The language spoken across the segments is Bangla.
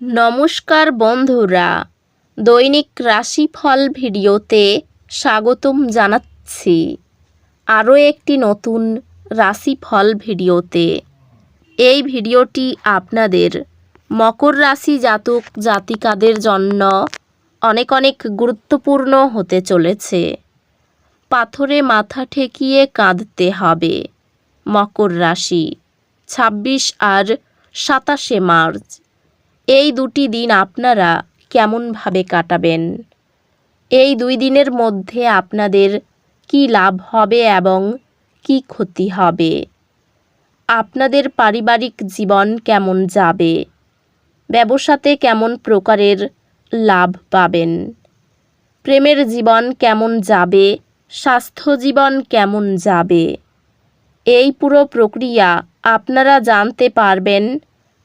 নমস্কার বন্ধুরা। দৈনিক রাশিফল ভিডিওতে স্বাগতম জানাচ্ছি। আরও একটি নতুন রাশিফল ভিডিওতে। এই ভিডিওটি আপনাদের মকর রাশি জাতক জাতিকাদের জন্য অনেক অনেক গুরুত্বপূর্ণ হতে চলেছে। পাথরে মাথা ঠেকিয়ে কাঁদতে হবে মকর রাশি, ছাব্বিশ আর সাতাশে মার্চ। এই দুটি দিন আপনারা কেমনভাবে কাটাবেন? এই দুই দিনের মধ্যে আপনাদের কি লাভ হবে এবং কি ক্ষতি হবে? আপনাদের পারিবারিক জীবন কেমন যাবে? ব্যবসাতে কেমন প্রকারের লাভ পাবেন? প্রেমের জীবন কেমন যাবে? স্বাস্থ্য জীবন কেমন যাবে? এই পুরো প্রক্রিয়া আপনারা জানতে পারবেন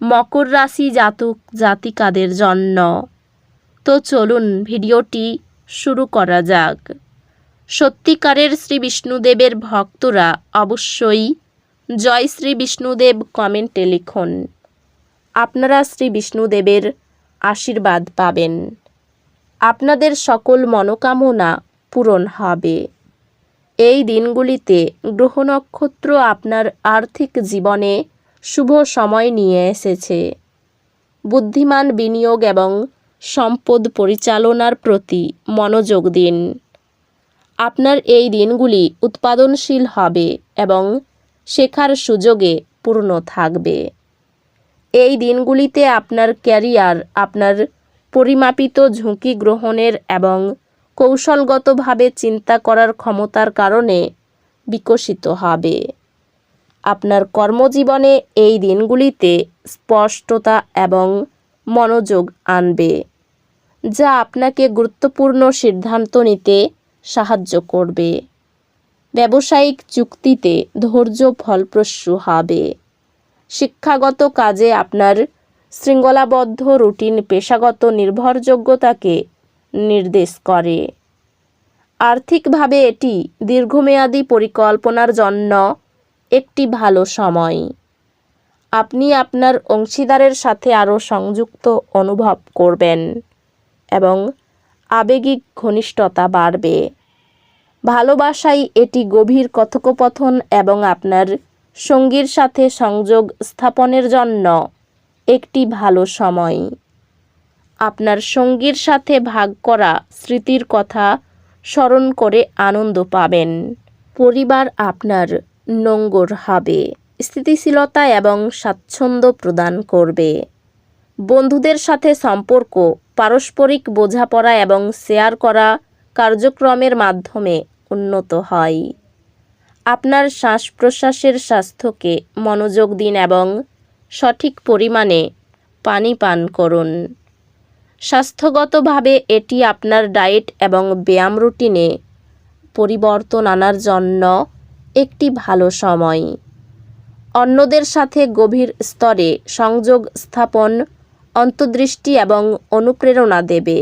মকর রাশি জাতক জাতিকাদের জন্য। তো চলুন ভিডিওটি শুরু করা যাক। সত্যিকারের শ্রী বিষ্ণুদেবের ভক্তরা অবশ্যই জয় শ্রী বিষ্ণুদেব কমেন্টে লিখুন। আপনারা শ্রী বিষ্ণুদেবের আশীর্বাদ পাবেন। আপনাদের সকল মনোকামনা পূরণ হবে। এই দিনগুলিতে গ্রহ নক্ষত্র আপনার আর্থিক জীবনে শুভ সময় নিয়ে এসেছে। বুদ্ধিমান বিনিয়োগ এবং সম্পদ পরিচালনার প্রতি মনোযোগ দিন। আপনার এই দিনগুলি উৎপাদনশীল হবে এবং শেখার সুযোগে পূর্ণ থাকবে। এই দিনগুলিতে আপনার ক্যারিয়ার, আপনার পরিমাপিত ঝুঁকি গ্রহণের এবং কৌশলগতভাবে চিন্তা করার ক্ষমতার কারণে বিকশিত হবে। আপনার কর্মজীবনে এই দিনগুলিতে স্পষ্টতা এবং মনোযোগ আনবে, যা আপনাকে গুরুত্বপূর্ণ সিদ্ধান্ত নিতে সাহায্য করবে। ব্যবসায়িক চুক্তিতে ধৈর্য ফলপ্রসূ হবে। শিক্ষাগত কাজে আপনার শৃঙ্খলাবদ্ধ রুটিন পেশাগত নির্ভরযোগ্যতাকে নির্দেশ করে। আর্থিকভাবে এটি দীর্ঘমেয়াদী পরিকল্পনার জন্য একটি ভালো সময়। আপনি আপনার অংশীদারের সাথে আরও সংযুক্ত অনুভব করবেন এবং আবেগিক ঘনিষ্ঠতা বাড়বে। ভালোবাসায় এটি গভীর কথোপকথন এবং আপনার সঙ্গীর সাথে সংযোগ স্থাপনের জন্য একটি ভালো সময়। আপনার সঙ্গীর সাথে ভাগ করা স্মৃতির কথা স্মরণ করে আনন্দ পাবেন। পরিবার আপনার নোঙ্গর হবে, স্থিতিশীলতা এবং স্বাচ্ছন্দ্য প্রদান করবে। বন্ধুদের সাথে সম্পর্ক, পারস্পরিক বোঝাপড়া এবং শেয়ার করা কার্যক্রমের মাধ্যমে উন্নত হয়। আপনার শ্বাস প্রশ্বাসের স্বাস্থ্যকে মনোযোগ দিন এবং সঠিক পরিমাণে পানি পান করুন। স্বাস্থ্যগতভাবে এটি আপনার ডায়েট এবং ব্যায়াম রুটিনে পরিবর্তন আনার জন্য একটি ভালো সময়। অন্যদের সাথে গভীর স্তরে সংযোগ স্থাপন, অন্তর্দৃষ্টি এবং অনুপ্রেরণা দেবে।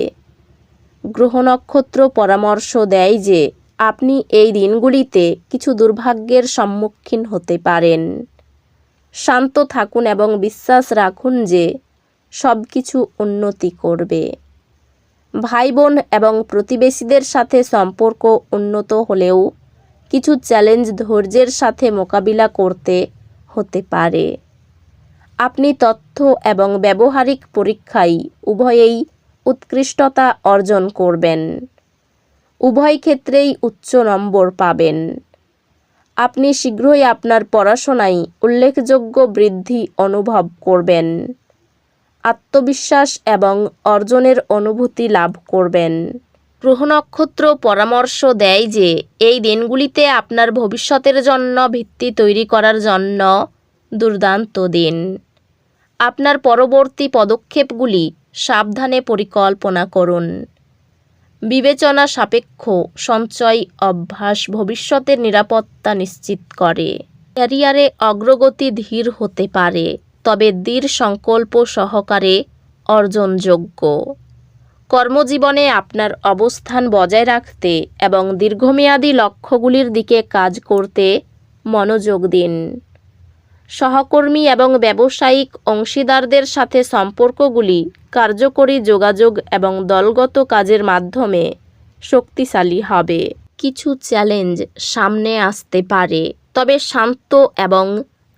গ্রহ নক্ষত্র পরামর্শ দেয় যে, আপনি এই দিনগুলিতে কিছু দুর্ভাগ্যের সম্মুখীন হতে পারেন। শান্ত থাকুন এবং বিশ্বাস রাখুন যে সব কিছু উন্নতি করবে। ভাই বোন এবং প্রতিবেশীদের সাথে সম্পর্ক উন্নত হলেও কিছু চ্যালেঞ্জ ধৈর্যের সাথে মোকাবিলা করতে হতে পারে। আপনি তথ্য এবং ব্যবহারিক পরীক্ষায় উভয়েই উৎকৃষ্টতা অর্জন করবেন। উভয় ক্ষেত্রেই উচ্চ নম্বর পাবেন। আপনি শীঘ্রই আপনার পড়াশোনায় উল্লেখযোগ্য বৃদ্ধি অনুভব করবেন। আত্মবিশ্বাস এবং অর্জনের অনুভূতি লাভ করবেন। গ্রহ নক্ষত্র পরামর্শ দেয় যে, এই দিনগুলিতে আপনার ভবিষ্যতের জন্য ভিত্তি তৈরি করার জন্য দুর্দান্ত দিন। আপনার পরবর্তী পদক্ষেপগুলি সাবধানে পরিকল্পনা করুন। বিবেচনা সাপেক্ষ সঞ্চয় অভ্যাস ভবিষ্যতের নিরাপত্তা নিশ্চিত করে। ক্যারিয়ারে অগ্রগতি ধীর হতে পারে, তবে দৃঢ় সংকল্প সহকারে অর্জনযোগ্য। কর্মজীবনে আপনার অবস্থান বজায় রাখতে এবং দীর্ঘমেয়াদী লক্ষ্যগুলির দিকে কাজ করতে মনোযোগ দিন। সহকর্মী এবং ব্যবসায়িক অংশীদারদের সাথে সম্পর্কগুলি কার্যকরী যোগাযোগ এবং দলগত কাজের মাধ্যমে শক্তিশালী হবে। কিছু চ্যালেঞ্জ সামনে আসতে পারে, তবে শান্ত এবং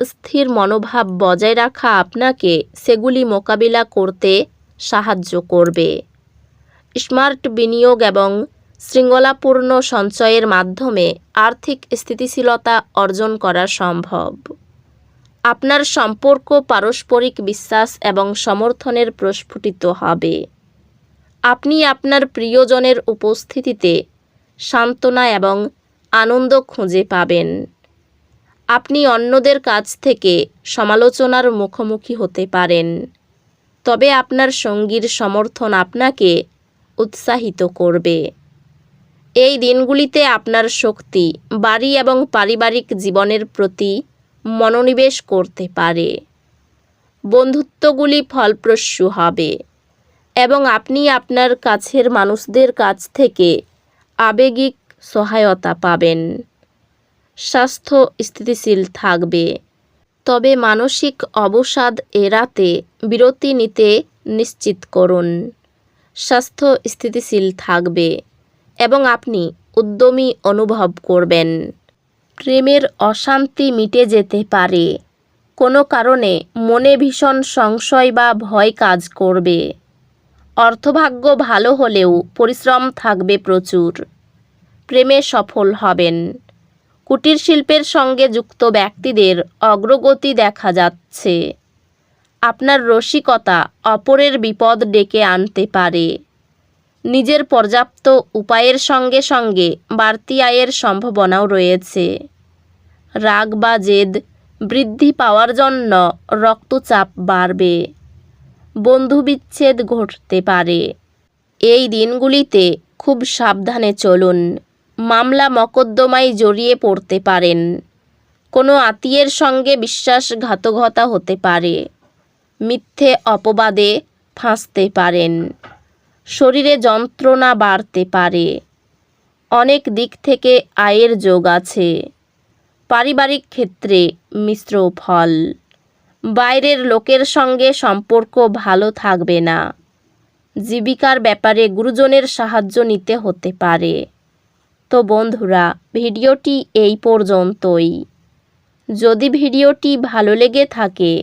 স্থির মনোভাব বজায় রাখা আপনাকে সেগুলি মোকাবিলা করতে সাহায্য করবে। স্মার্ট বিনিয়োগ এবং শৃঙ্খলাপূর্ণ সঞ্চয়ের মাধ্যমে আর্থিক স্থিতিশীলতা অর্জন করা সম্ভব। আপনার সম্পর্ক পারস্পরিক বিশ্বাস এবং সমর্থনের প্রস্ফুটিত হবে। আপনি আপনার প্রিয়জনের উপস্থিতিতে সান্ত্বনা এবং আনন্দ খুঁজে পাবেন। আপনি অন্যদের কাছ থেকে সমালোচনার মুখোমুখি হতে পারেন। তবে আপনার সঙ্গীর সমর্থন আপনাকে উৎসাহিত করবে। এই দিনগুলিতে আপনার শক্তি বাড়ি এবং পারিবারিক জীবনের প্রতি মনোনিবেশ করতে পারে। বন্ধুত্বগুলি ফলপ্রসূ হবে এবং আপনি আপনার কাছের মানুষদের কাছ থেকে আবেগিক সহায়তা পাবেন। স্বাস্থ্য স্থিতিশীল থাকবে। তবে মানসিক অবসাদ এড়াতে বিরতি নিতে নিশ্চিত করুন। স্বাস্থ্য স্থিতিশীল থাকবে এবং আপনি উদ্যমী অনুভব করবেন। প্রেমের অশান্তি মিটে যেতে পারে। কোনো কারণে মনে ভীষণ সংশয় বা ভয় কাজ করবে। অর্থভাগ্য ভালো হলেও পরিশ্রম থাকবে প্রচুর। প্রেমে সফল হবেন। কুটির শিল্পের সঙ্গে যুক্ত ব্যক্তিদের অগ্রগতি দেখা যাচ্ছে। আপনার রসিকতা অপরের বিপদ ডেকে আনতে পারে। নিজের পর্যাপ্ত উপায়ের সঙ্গে সঙ্গে বাড়তি আয়ের সম্ভাবনাও রয়েছে। রাগ বা জেদ বৃদ্ধি পাওয়ার জন্য রক্তচাপ বাড়বে। বন্ধুবিচ্ছেদ ঘটতে পারে। এই দিনগুলিতে খুব সাবধানে চলুন। মামলা মকদ্দমায় জড়িয়ে পড়তে পারেন। কোনো আত্মীয়ের সঙ্গে বিশ্বাসঘাতকতা হতে পারে। মিথ্যে অপবাদে ফাঁসতে পারেন। শরীরে যন্ত্রণা বাড়তে পারে। অনেক দিক থেকে আয়ের যোগ আছে। পারিবারিক ক্ষেত্রে মিশ্র ফল। বাইরের লোকের সঙ্গে সম্পর্ক ভালো থাকবে না। জীবিকার ব্যাপারে গুরুজনের সাহায্য নিতে হতে পারে। তো বন্ধুরা, ভিডিওটি এই পর্যন্তই। যদি ভিডিওটি ভালো লেগে থাকে